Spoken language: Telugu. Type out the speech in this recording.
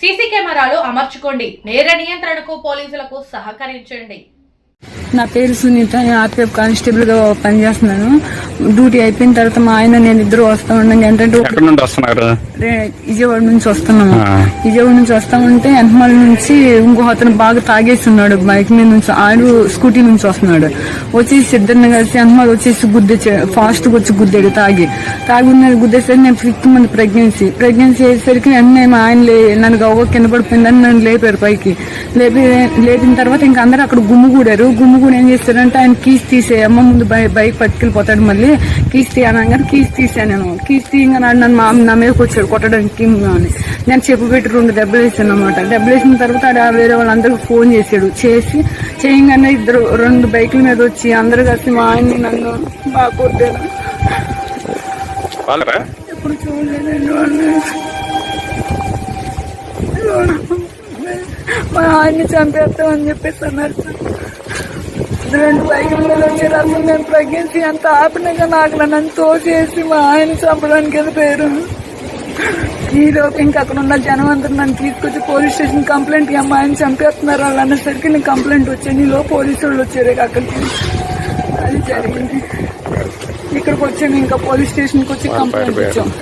సీసీ కెమెరాలు అమర్చుకోండి. నేర నియంత్రణకు పోలీసులకు సహకరించండి. నా పేరు సునీత నేను కానిస్టేబుల్గా పనిచేస్తున్నాను. డ్యూటీ అయిపోయిన తర్వాత మా ఆయన నేను ఇద్దరు వస్తా ఉన్నాం ఏంటంటే ఒక ఎక్కడి నుండి వస్తున్నారు? రే- విజయవాడ నుంచి వస్తున్నాము. విజయవాడ నుంచి వస్తామంటే వెనకమాల నుంచి ఇంకో అతను బాగా తాగేసి ఉన్నాడు. బైక్ మీద నుంచి ఆడు స్కూటీ నుంచి వస్తున్నాడు. వచ్చేసి ఇద్దరిని కలిసి వెనకమాల వచ్చేసి గుద్దే ఫాస్ట్గా వచ్చి గుద్దాడు తాగి. తాగి ఉన్నది గుద్దేసరికి నేను ఫిఫ్త్ మంత్ ప్రెగ్నెన్సీ ప్రెగ్నెన్సీ అయ్యేసరికి వెంటనే మా ఆయన లే నన్ను గవ్వ కింద పడిపోయిందని నన్ను లేపారు పైకి. లేపి లేపిన తర్వాత ఇంకా అందరూ అక్కడ గుమ్ముగూడారు గుమ్ముగూడి ఏం చేస్తారంటే ఆయన కీస్ తీసే అమ్మ ముందు బైక్ పట్టుకెళ్ళిపోతాడు మళ్ళీ. కీస్ తీయనగానే కీస్ తీసాను నేను కీస్ తీయగానే ఆడు నన్ను మా నా మీదకి వచ్చాడు కొట్టడానికి అని. నేను చెప్పు పెట్టి రెండు దెబ్బలు వేసాను అనమాట దెబ్బలు వేసిన తర్వాత ఆడ వేరే వాళ్ళందరికీ ఫోన్ చేశాడు. చేసి చేయగానే ఇద్దరు రెండు బైకుల మీద వచ్చి అందరు కలిసి మా ఆయన్ని నన్ను బాగా చూడలేదండి వాళ్ళని మా ఆయన్ని చంపేస్తామని చెప్పేసి అన్నారు. రెండు బైకుల మీద వచ్చారు అసలు నేను ప్రెగ్నెన్సీ అంత ఆపినాక నాకు నన్ను తోసేసి మా ఆయన చంపడానికి వెళ్ళిపోయారు. ఈ లోపు ఇంకా అక్కడ ఉన్న జనం అందరూ నన్ను తీసుకొచ్చి పోలీస్ స్టేషన్ కంప్లైంట్ అమ్మ ఆయన చంపేస్తున్నారు. వాళ్ళు అన్నసరికి నేను కంప్లైంట్ వచ్చాను. ఈ లోపు పోలీసు వాళ్ళు వచ్చారు అక్కడికి. అది జరిగింది. ఇక్కడికి వచ్చాము ఇంకా పోలీస్ స్టేషన్కి వచ్చి కంప్లైంట్ ఇచ్చాం.